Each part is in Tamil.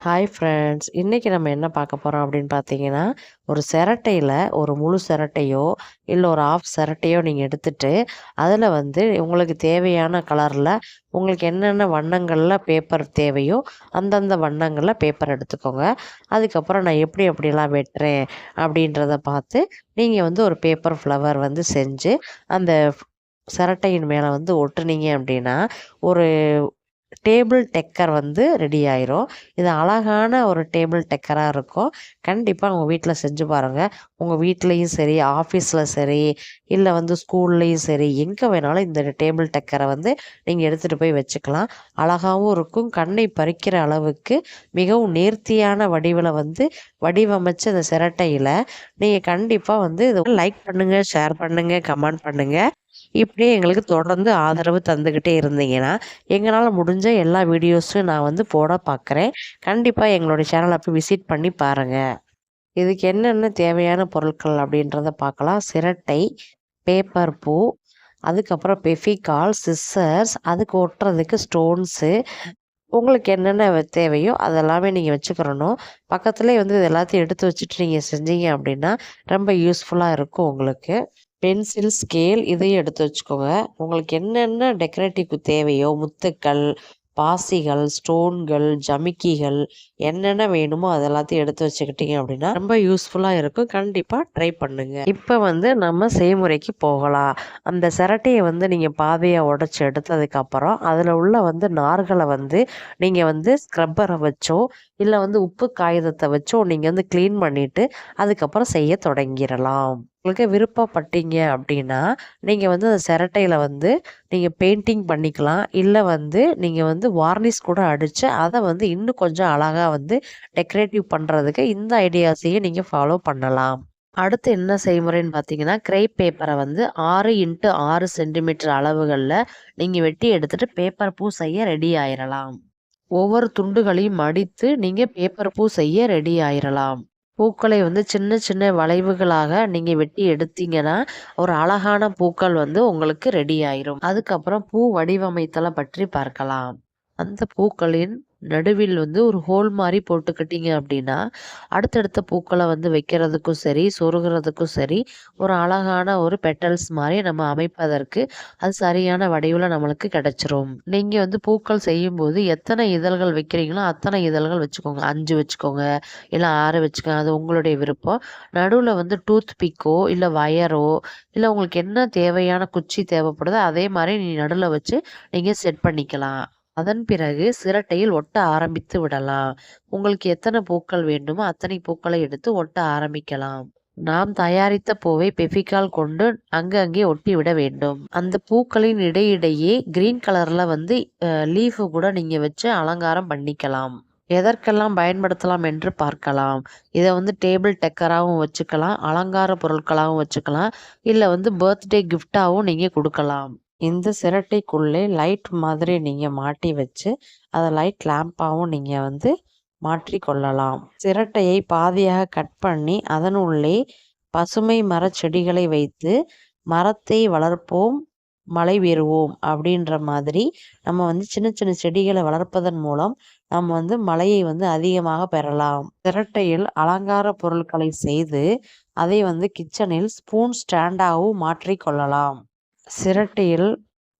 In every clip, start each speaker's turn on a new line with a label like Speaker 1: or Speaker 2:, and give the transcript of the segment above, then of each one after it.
Speaker 1: ஹாய் ஃப்ரெண்ட்ஸ் இன்றைக்கி நம்ம என்ன பார்க்க போகிறோம் அப்படின்னு பார்த்தீங்கன்னா ஒரு சிரட்டையில் ஒரு முழு சிரட்டையோ இல்லை ஒரு ஆஃப் சிரட்டையோ நீங்கள் எடுத்துட்டு அதில் வந்து உங்களுக்கு தேவையான கலரில் உங்களுக்கு என்னென்ன வண்ணங்களில் பேப்பர் தேவையோ அந்தந்த வண்ணங்களில் பேப்பர் எடுத்துக்கோங்க. அதுக்கப்புறம் நான் எப்படி எப்படிலாம் வெட்டுறேன் அப்படின்றத பார்த்து நீங்கள் வந்து ஒரு பேப்பர் ஃப்ளவர் வந்து செஞ்சு அந்த சிரட்டையின் மேலே வந்து ஒட்டுனீங்க அப்படின்னா ஒரு டேபிள் டெக்கர் வந்து ரெடி ஆயிரும். இது அழகான ஒரு டேபிள் டெக்கராக இருக்கும். கண்டிப்பாக உங்கள் வீட்டில் செஞ்சு பாருங்கள் உங்கள் வீட்லேயும் சரி ஆஃபீஸில் சரி இல்லை வந்து ஸ்கூல்லேயும் சரி எங்கே வேணாலும் இந்த டேபிள் டெக்கரை வந்து நீங்கள் எடுத்துகிட்டு போய் வச்சுக்கலாம். அழகாகவும் இருக்கும். கண்ணை பறிக்கிற அளவுக்கு மிகவும் நேர்த்தியான வடிவில் வந்து வடிவமைச்ச அந்த சிரட்டையில் நீங்கள் கண்டிப்பாக வந்து இதை லைக் பண்ணுங்கள் ஷேர் பண்ணுங்கள் கமெண்ட் பண்ணுங்கள் இப்படியே எங்களுக்கு தொடர்ந்து ஆதரவு தந்துக்கிட்டே இருந்தீங்கன்னா எங்களால் முடிஞ்ச எல்லா வீடியோஸும் நான் வந்து போட பார்க்குறேன் கண்டிப்பாக எங்களுடைய சேனலை போய் விசிட் பண்ணி பாருங்கள் இதுக்கு என்னென்ன தேவையான பொருட்கள் அப்படின்றத பார்க்கலாம் சிரட்டை பேப்பர் பூ அதுக்கப்புறம் பெஃபிகால் சிஸ்ஸர்ஸ் அதுக்கு ஒட்டுறதுக்கு ஸ்டோன்ஸு. உங்களுக்கு என்னென்ன தேவையோ அதெல்லாமே நீங்கள் வச்சுக்கிறணும். பக்கத்துலேயே வந்து இது எல்லாத்தையும் எடுத்து வச்சுட்டு நீங்கள் செஞ்சீங்க அப்படின்னா ரொம்ப யூஸ்ஃபுல்லாக இருக்கும் உங்களுக்கு. பென்சில் ஸ்கேல் இதையும் எடுத்து வச்சுக்கோங்க. உங்களுக்கு என்னென்ன டெக்கரேட்டிவ் தேவையோ முத்துக்கள் பாசிகள் ஸ்டோன்கள் ஜமிக்கிகள் என்னென்ன வேணுமோ அதெல்லாத்தையும் எடுத்து வச்சுக்கிட்டீங்க அப்படின்னா ரொம்ப யூஸ்ஃபுல்லாக இருக்கும். கண்டிப்பாக ட்ரை பண்ணுங்க. இப்போ வந்து நம்ம செய்முறைக்கு போகலாம். அந்த சிரட்டையை வந்து நீங்கள் பாதையை உடச்சி எடுத்ததுக்கப்புறம் அதில் உள்ள வந்து நார்களை வந்து நீங்கள் வந்து ஸ்க்ரப்பரை வச்சோ இல்லை வந்து உப்பு காகிதத்தை வச்சோ நீங்கள் வந்து க்ளீன் பண்ணிவிட்டு அதுக்கப்புறம் செய்ய தொடங்கிடலாம் உங்களுக்கு விருப்பப்பட்டீங்க அப்படின்னா நீங்கள் வந்து அந்த சிரட்டையில் வந்து நீங்கள் பெயிண்டிங் பண்ணிக்கலாம். இல்லை வந்து நீங்கள் வந்து வார்னிஷ் கூட அடித்து அதை வந்து இன்னும் கொஞ்சம் அழகாக வந்து டெக்கரேட்டிவ் பண்ணுறதுக்கு இந்த ஐடியாஸையும் நீங்கள் ஃபாலோ பண்ணலாம். அடுத்து என்ன செய்முறைன்னு பார்த்தீங்கன்னா கிரேப் பேப்பரை வந்து ஆறு இன்ட்டு ஆறு சென்டிமீட்டர் அளவுகளில் நீங்கள் வெட்டி எடுத்துகிட்டு பேப்பர் பூ செய்ய ரெடி ஆயிடலாம் ஒவ்வொரு துண்டுகளையும் மடித்து நீங்கள் பேப்பர் பூ செய்ய ரெடி ஆயிடலாம் பூக்களை வந்து சின்ன சின்ன வளைவுகளாக நீங்கள் வெட்டி எடுத்தீங்கன்னா ஒரு அழகான பூக்கள் வந்து உங்களுக்கு ரெடி ஆயிரும். அதுக்கப்புறம் பூ வடிவமைத்தலை பற்றி பார்க்கலாம். அந்த பூக்களின் நடுவில் வந்து ஒரு ஹோல் மாதிரி போட்டுக்கிட்டீங்க அப்படின்னா அடுத்தடுத்த பூக்களை வந்து வைக்கிறதுக்கும் சரி சொருகிறதுக்கும் சரி ஒரு அழகான ஒரு பெட்டல்ஸ் மாதிரி நம்ம அமைப்பதற்கு அது சரியான வடிவில் நம்மளுக்கு கிடைச்சிரும். நீங்கள் வந்து பூக்கள் செய்யும்போது எத்தனை இதழ்கள் வைக்கிறீங்களோ அத்தனை இதழ்கள் வச்சுக்கோங்க. அஞ்சு வச்சுக்கோங்க இல்லை ஆறு வச்சுக்கோங்க அது உங்களுடைய விருப்பம். நடுவில் வந்து டூத் பிக்கோ இல்லை வயரோ இல்லை உங்களுக்கு என்ன தேவையான குச்சி தேவைப்படுதோ அதே மாதிரி நீ நடுவில் வச்சு நீங்கள் செட் பண்ணிக்கலாம். அதன் பிறகு சிரட்டையில் ஒட்ட ஆரம்பித்து விடலாம். உங்களுக்கு எத்தனை பூக்கள் வேண்டுமோ அத்தனை பூக்களை எடுத்து ஒட்ட ஆரம்பிக்கலாம். நாம் தயாரித்த பூவை பெஃபிகால் கொண்டு அங்கங்கே ஒட்டி விட வேண்டும். அந்த பூக்களின் இடையிடையே கிரீன் கலர்ல வந்து லீஃபு கூட நீங்க வச்சு அலங்காரம் பண்ணிக்கலாம். எதற்கெல்லாம் பயன்படுத்தலாம் என்று பார்க்கலாம். இதை வந்து டேபிள் டெக்கராகவும் வச்சுக்கலாம் அலங்கார பொருட்களாகவும் வச்சுக்கலாம் இல்லை வந்து பர்த்டே கிஃப்டாகவும் நீங்கள் கொடுக்கலாம். இந்த சிரட்டைக்குள்ளே லைட் மாதிரி நீங்கள் மாட்டி வச்சு அதை லைட் லேம்பாகவும் நீங்கள் வந்து மாற்றி கொள்ளலாம். சிரட்டையை பாதியாக கட் பண்ணி அதனுள்ளே பசுமை மரச்செடிகளை வைத்து மரத்தை வளர்ப்போம் மழை பெறுவோம் அப்படின்ற மாதிரி நம்ம வந்து சின்ன சின்ன செடிகளை வளர்ப்பதன் மூலம் நம்ம வந்து மழையை வந்து அதிகமாக பெறலாம். சிரட்டையில் அலங்கார பொருட்களை செய்து அதை வந்து கிச்சனில் ஸ்பூன் ஸ்டாண்டாகவும் மாற்றிக்கொள்ளலாம் சிரட்டையில்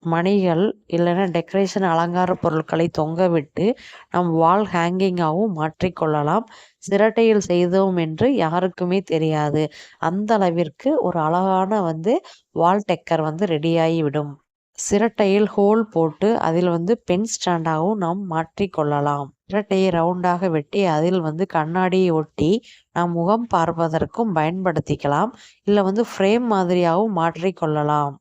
Speaker 1: மணிகள் இல்லைன்னா டெக்கரேஷன் அலங்கார பொருட்களை தொங்க விட்டு நம் வால் ஹேங்கிங்காகவும் மாற்றிக்கொள்ளலாம் சிரட்டையில் செய்தோம் என்று யாருக்குமே தெரியாது. அந்த அளவிற்கு ஒரு அழகான வந்து வால் டெக்கர் வந்து ரெடியாகிவிடும் சிரட்டையில் ஹோல் போட்டு அதில் வந்து பென் ஸ்டாண்டாகவும் நாம் மாற்றிக்கொள்ளலாம் சிரட்டையை ரவுண்டாக வெட்டி அதில் வந்து கண்ணாடியை ஒட்டி நாம் முகம் பார்ப்பதற்கும் பயன்படுத்திக்கலாம். இல்லை வந்து ஃப்ரேம் மாதிரியாகவும் மாற்றிக்கொள்ளலாம்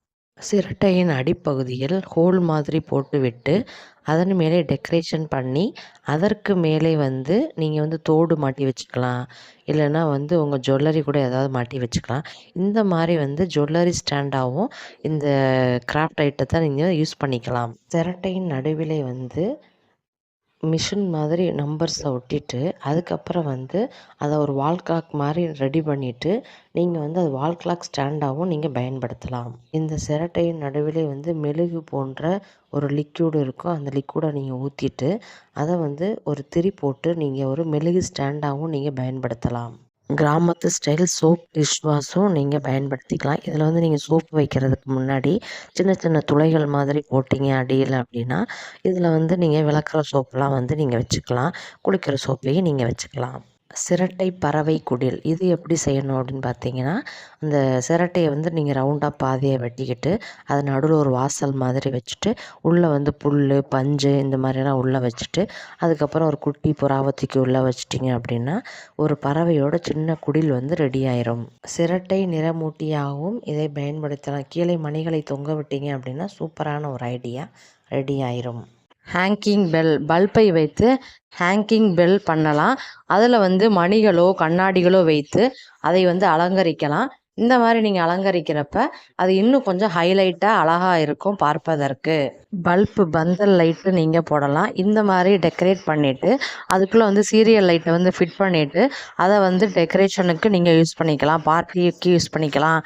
Speaker 1: சிரட்டையின் அடிப்பகுதியில் ஹோல் மாதிரி போட்டுவிட்டு அதன் மேலே டெக்கரேஷன் பண்ணி அதற்கு மேலே வந்து நீங்கள் வந்து தோடு மாட்டி வச்சுக்கலாம். இல்லைன்னா வந்து உங்கள் ஜுவல்லரி கூட ஏதாவது மாட்டி வச்சுக்கலாம். இந்த மாதிரி வந்து ஜுவல்லரி ஸ்டாண்டாகவும் இந்த கிராஃப்ட் ஐட்டத்தை நீங்கள் யூஸ் பண்ணிக்கலாம். சிரட்டையின் நடுவிலே வந்து மிஷின் மாதிரி நம்பர்ஸை ஒட்டிட்டு அதுக்கப்புறம் வந்து அதை ஒரு வால் கிளாக் மாதிரி ரெடி பண்ணிவிட்டு நீங்கள் வந்து அது வால் கிளாக் ஸ்டாண்டாகவும் நீங்கள் பயன்படுத்தலாம். இந்த சிரட்டையின் நடுவிலே வந்து மெழுகு போன்ற ஒரு லிக்யூடு இருக்கும். அந்த லிக்யூடை நீங்கள் ஊற்றிட்டு அதை வந்து ஒரு திரி போட்டு நீங்கள் ஒரு மெழுகு ஸ்டாண்டாகவும் நீங்கள் பயன்படுத்தலாம். கிராமத்து ஸ்டைல் சோப் டிஷ் வாஷும் நீங்கள் பயன்படுத்திக்கலாம். இதில் வந்து நீங்கள் சோப்பு வைக்கிறதுக்கு முன்னாடி சின்ன சின்ன துளைகள் மாதிரி போட்டிங்க அடியில் அப்படின்னா இதில் வந்து நீங்கள் விளக்குற சோப்புலாம் வந்து நீங்கள் வச்சுக்கலாம். குளிக்கிற சோப்பையும் நீங்கள் வச்சுக்கலாம். சிரட்டை பறவை குடில். இது எப்படி செய்யணும் அப்படின்னு பார்த்தீங்கன்னா அந்த சிரட்டையை வந்து நீங்கள் ரவுண்டாக பாதையை வெட்டிக்கிட்டு அது நடுவில் ஒரு வாசல் மாதிரி வச்சுட்டு உள்ளே வந்து புல் பஞ்சு இந்த மாதிரிலாம் உள்ளே வச்சுட்டு அதுக்கப்புறம் ஒரு குட்டி புறாவத்திக்கு உள்ளே வச்சிட்டிங்க அப்படின்னா ஒரு பறவையோட சின்ன குடில் வந்து ரெடி ஆயிரும். சிரட்டை நிறமூட்டியாகவும் இதை பயன்படுத்தலாம். கீழே மணிகளை தொங்க விட்டீங்க அப்படின்னா சூப்பரான ஒரு ஐடியா ரெடி ஆயிரும். ஹேங்கிங் பெல் பல்பை வைத்து ஹேங்கிங் பெல் பண்ணலாம். அதில் வந்து மணிகளோ கண்ணாடிகளோ வைத்து அதை வந்து அலங்கரிக்கலாம். இந்த மாதிரி நீங்கள் அலங்கரிக்கிறப்ப அது இன்னும் கொஞ்சம் ஹைலைட்டாக அழகாக இருக்கும் பார்ப்பதற்கு. பல்பு பந்தல் லைட்டு நீங்கள் போடலாம். இந்த மாதிரி டெக்கரேட் பண்ணிவிட்டு அதுக்குள்ளே வந்து சீரியல் லைட்டை வந்து ஃபிட் பண்ணிவிட்டு அதை வந்து டெக்கரேஷனுக்கு நீங்கள் யூஸ் பண்ணிக்கலாம். பார்ட்டிக்கு யூஸ் பண்ணிக்கலாம்.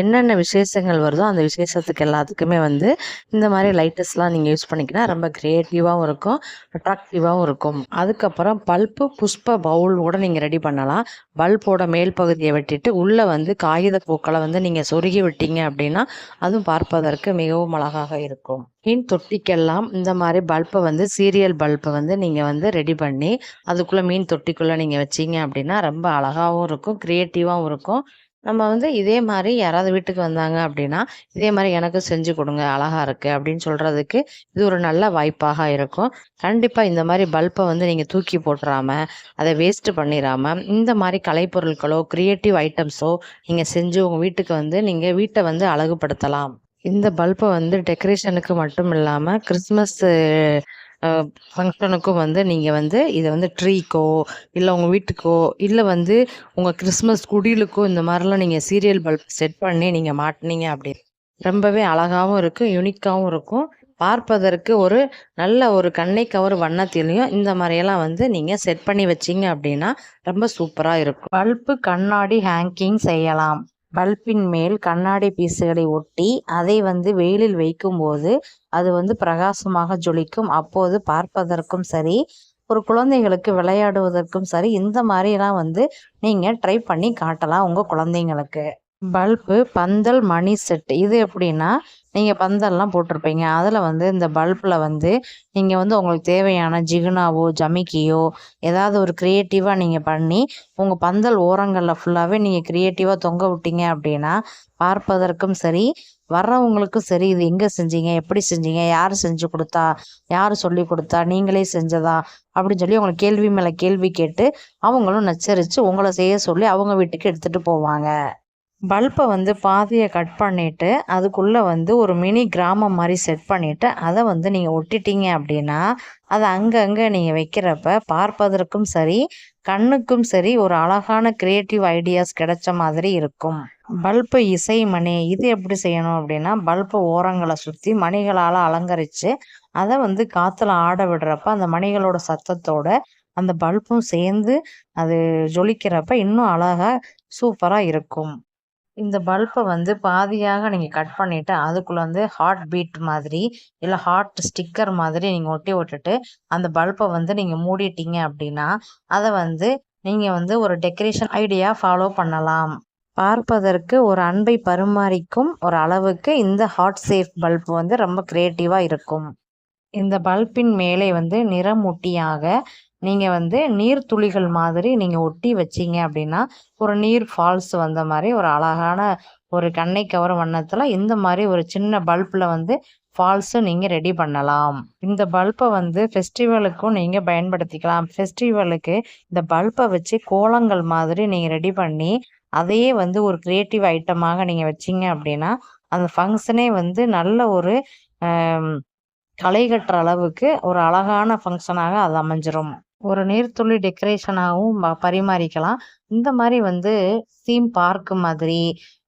Speaker 1: என்னென்ன விசேஷங்கள் வருதோ அந்த விசேஷத்துக்கு எல்லாத்துக்குமே வந்து இந்த மாதிரி லைட்டஸ்லாம் நீங்கள் யூஸ் பண்ணிக்கினா ரொம்ப க்ரியேட்டிவாகவும் இருக்கும் அட்ராக்டிவாகவும் இருக்கும். அதுக்கப்புறம் பல்ப்பு புஷ்ப பவுல் கூட நீங்கள் ரெடி பண்ணலாம். பல்போட மேல் பகுதியை வெட்டிட்டு உள்ளே வந்து காகித பூக்களை வந்து நீங்கள் சொருகி விட்டீங்க அப்படின்னா அதுவும் பார்ப்பதற்கு மிகவும் அழகாக இருக்கும். மீன் தொட்டிக்கெல்லாம் இந்த மாதிரி பல்பை வந்து சீரியல் பல்பை வந்து நீங்கள் வந்து ரெடி பண்ணி அதுக்குள்ளே மீன் தொட்டிக்குள்ளே நீங்கள் வச்சீங்க அப்படின்னா ரொம்ப அழகாகவும் இருக்கும் க்ரியேட்டிவாகவும் இருக்கும். நம்ம வந்து இதே மாதிரி யாராவது வீட்டுக்கு வந்தாங்க அப்படின்னா இதே மாதிரி எனக்கு செஞ்சு கொடுங்க அழகா இருக்கு அப்படின்னு சொல்றதுக்கு இது ஒரு நல்ல வாய்ப்பாக இருக்கும். கண்டிப்பா இந்த மாதிரி பல்பை வந்து நீங்க தூக்கி போட்டுறாம அதை வேஸ்ட் பண்ணிடாம இந்த மாதிரி கலைப்பொருட்களோ கிரியேட்டிவ் ஐட்டம்ஸோ நீங்க செஞ்சு உங்க வீட்டுக்கு வந்து நீங்க வீட்டை வந்து அழகுபடுத்தலாம். இந்த பல்பை வந்து டெக்கரேஷனுக்கு மட்டும் இல்லாமல் கிறிஸ்மஸ் ஃபங்க்ஷனுக்கும் வந்து நீங்கள் வந்து இதை வந்து ட்ரீக்கோ இல்லை உங்கள் வீட்டுக்கோ இல்லை வந்து உங்கள் கிறிஸ்மஸ் குடிலுக்கோ இந்த மாதிரிலாம் நீங்கள் சீரியல் பல்ப் செட் பண்ணி நீங்கள் மாட்டினீங்க அப்படின்னு ரொம்பவே அழகாகவும் இருக்கும் யூனிக்காகவும் இருக்கும். பார்ப்பதற்கு ஒரு நல்ல ஒரு கண்ணை கவர் வண்ணத்திலையும் இந்த மாதிரியெல்லாம் வந்து நீங்கள் செட் பண்ணி வச்சிங்க அப்படின்னா ரொம்ப சூப்பராக இருக்கும். பல்பு கண்ணாடி ஹேங்கிங் செய்யலாம். பல்பின் மேல் கண்ணாடி பீஸுகளை ஒட்டி அதை வந்து வெயிலில் வைக்கும்போது அது வந்து பிரகாசமாக ஜொலிக்கும். அப்போது பார்ப்பதற்கும் சரி ஒரு குழந்தைகளுக்கு விளையாடுவதற்கும் சரி இந்த மாதிரிலாம் வந்து நீங்கள் ட்ரை பண்ணி காட்டலாம் உங்கள் குழந்தைங்களுக்கு. பல்பு பந்தல் மணி செட்டு இது எப்படின்னா நீங்கள் பந்தல்லாம் போட்டிருப்பீங்க. அதில் வந்து இந்த பல்பில் வந்து நீங்கள் வந்து உங்களுக்கு தேவையான ஜிகுனாவோ ஜமிக்கியோ ஏதாவது ஒரு க்ரியேட்டிவாக நீங்கள் பண்ணி உங்கள் பந்தல் ஓரங்களில் ஃபுல்லாகவே நீங்கள் க்ரியேட்டிவாக தொங்க விட்டீங்க அப்படின்னா பார்ப்பதற்கும் சரி வர்றவங்களுக்கும் சரி இது எங்கே செஞ்சீங்க எப்படி செஞ்சீங்க யார் செஞ்சு கொடுத்தா யார் சொல்லி கொடுத்தா நீங்களே செஞ்சதா அப்படின்னு சொல்லி உங்களை கேள்வி மேலே கேள்வி கேட்டு அவங்களும் நச்சரித்து உங்களை செய்ய சொல்லி அவங்க வீட்டுக்கு எடுத்துகிட்டு போவாங்க. பல்பை வந்து பாதியை கட் பண்ணிவிட்டு அதுக்குள்ளே வந்து ஒரு மினி கிராமம் மாதிரி செட் பண்ணிவிட்டு அதை வந்து நீங்கள் ஒட்டிட்டீங்க அப்படின்னா அதை அங்கங்கே நீங்கள் வைக்கிறப்ப பார்ப்பதற்கும் சரி கண்ணுக்கும் சரி ஒரு அழகான க்ரியேட்டிவ் ஐடியாஸ் கிடைச்ச மாதிரி இருக்கும். பல்பு இசை மணி இது எப்படி செய்யணும் அப்படின்னா பல்பு ஓரங்களை சுற்றி மணிகளால் அலங்கரித்து அதை வந்து காற்றுல ஆட விடுறப்ப அந்த மணிகளோட சத்தத்தோட அந்த பல்பும் சேர்ந்து அது ஜொலிக்கிறப்ப இன்னும் அழகாக சூப்பராக இருக்கும். இந்த பல்பை வந்து பாதியாக நீங்கள் கட் பண்ணிவிட்டு அதுக்குள்ளே வந்து ஹார்ட் பீட் மாதிரி இல்லை ஹார்ட் ஸ்டிக்கர் மாதிரி நீங்கள் ஒட்டி விட்டுட்டு அந்த பல்பை வந்து நீங்கள் மூடிட்டீங்க அப்படின்னா அதை வந்து நீங்கள் வந்து ஒரு டெக்கரேஷன் ஐடியா ஃபாலோ பண்ணலாம். பார்ப்பதற்கு ஒரு அன்பை பரிமாறிக்கும் ஒரு அளவுக்கு இந்த ஹார்ட் சேஃப் பல்ப் வந்து ரொம்ப க்ரியேட்டிவாக இருக்கும். இந்த பல்பின் மேலே வந்து நிறமூட்டியாக நீங்கள் வந்து நீர் துளிகள் மாதிரி நீங்கள் ஒட்டி வச்சிங்க அப்படின்னா ஒரு நீர் ஃபால்ஸ் வந்த மாதிரி ஒரு அழகான ஒரு கண்ணை கவரும் வண்ணத்தில் இந்த மாதிரி ஒரு சின்ன பல்பில் வந்து ஃபால்ஸும் நீங்கள் ரெடி பண்ணலாம். இந்த பல்பை வந்து ஃபெஸ்டிவலுக்கும் நீங்கள் பயன்படுத்திக்கலாம். ஃபெஸ்டிவலுக்கு இந்த பல்பை வச்சு கோலங்கள் மாதிரி நீங்கள் ரெடி பண்ணி அதையே வந்து ஒரு க்ரியேட்டிவ் ஐட்டமாக நீங்கள் வச்சிங்க அப்படின்னா அந்த ஃபங்க்ஷனே வந்து நல்ல ஒரு களை கட்டுற அளவுக்கு ஒரு அழகான ஃபங்க்ஷனாக அது அமைஞ்சிரும். ஒரு நீர்த்துளி டெக்கரேஷனாகவும் பரிமாறிக்கலாம். இந்த மாதிரி வந்து தீம் பார்க் மாதிரி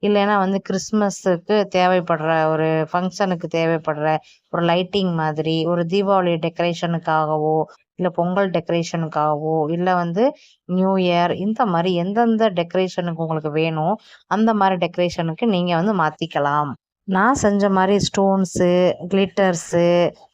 Speaker 1: இல்லைன்னா வந்து கிறிஸ்மஸுக்கு தேவைப்படுற ஒரு ஃபங்க்ஷனுக்கு தேவைப்படுற ஒரு லைட்டிங் மாதிரி ஒரு தீபாவளி டெக்கரேஷனுக்காகவோ
Speaker 2: இல்லை பொங்கல் டெக்கரேஷனுக்காகவோ இல்லை வந்து நியூ இயர் இந்த மாதிரி எந்தெந்த டெக்கரேஷனுக்கு உங்களுக்கு வேணும் அந்த மாதிரி டெக்கரேஷனுக்கு நீங்கள் வந்து மாற்றிக்கலாம் நான் செஞ்ச மாதிரி ஸ்டோன்ஸு கிளிட்டர்ஸு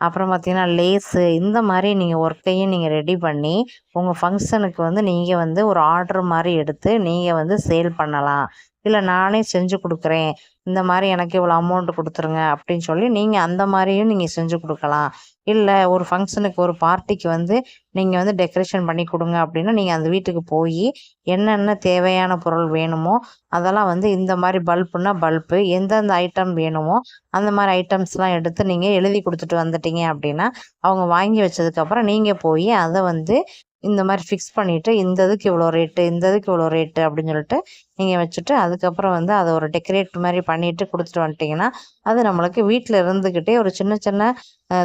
Speaker 2: அப்புறம் பார்த்திங்கன்னா லேஸு இந்த மாதிரி நீங்கள் ஒர்க்கையும் நீங்கள் ரெடி பண்ணி உங்கள் ஃபங்க்ஷனுக்கு வந்து நீங்கள் வந்து ஒரு ஆர்டர் மாதிரி எடுத்து நீங்கள் வந்து சேல் பண்ணலாம். இல்லை நானே செஞ்சு கொடுக்குறேன். இந்த மாதிரி எனக்கு இவ்வளோ அமௌண்ட் கொடுத்துருங்க அப்படின்னு சொல்லி நீங்கள் அந்த மாதிரியும் நீங்கள் செஞ்சு கொடுக்கலாம். இல்லை ஒரு ஃபங்க்ஷனுக்கு ஒரு பார்ட்டிக்கு வந்து நீங்கள் வந்து டெக்கரேஷன் பண்ணி கொடுங்க அப்படின்னா நீங்கள் அந்த வீட்டுக்கு போய் என்னென்ன தேவையான பொருள் வேணுமோ அதெல்லாம் வந்து இந்த மாதிரி பல்புனா பல்பு எந்தெந்த ஐட்டம் வேணுமோ அந்த மாதிரி ஐட்டம்ஸ்லாம் எடுத்து நீங்கள் எழுதி கொடுத்துட்டு வந்துட்டீங்க அப்படின்னா அவங்க வாங்கி வச்சதுக்கப்புறம் நீங்கள் போய் அதை வந்து இந்த மாதிரி ஃபிக்ஸ் பண்ணிவிட்டு இந்த இதுக்கு இவ்வளோ ரேட்டு இந்த இதுக்கு இவ்வளோ ரேட்டு அப்படின்னு சொல்லிட்டு நீங்கள் வச்சுட்டு அதுக்கப்புறம் வந்து அதை ஒரு டெக்கரேட் மாதிரி பண்ணிட்டு கொடுத்துட்டு வந்துட்டிங்கன்னா அது நம்மளுக்கு வீட்டில் இருந்துக்கிட்டே ஒரு சின்ன சின்ன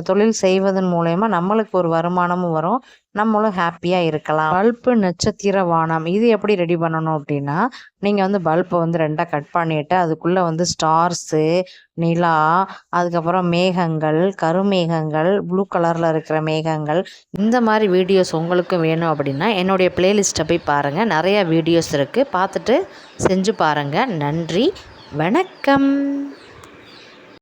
Speaker 2: தொழில் செய்வதன் மூலயமா நம்மளுக்கு ஒரு வருமானமும் வரும். நம்மளும் ஹாப்பியாக இருக்கலாம். பல்பு நட்சத்திர வானம் இது எப்படி ரெடி பண்ணணும் அப்படின்னா நீங்கள் வந்து பல்பை வந்து ரெண்டாக கட் பண்ணிவிட்டு அதுக்குள்ளே வந்து ஸ்டார்ஸு நிலா அதுக்கப்புறம் மேகங்கள் கருமேகங்கள் ப்ளூ கலரில் இருக்கிற மேகங்கள் இந்த மாதிரி வீடியோஸ் உங்களுக்கும் வேணும் அப்படின்னா என்னுடைய பிளேலிஸ்ட்டை போய் பாருங்கள் நிறைய வீடியோஸ் இருக்குது பார்த்துட்டு செஞ்சு பாருங்கள் நன்றி. வணக்கம்.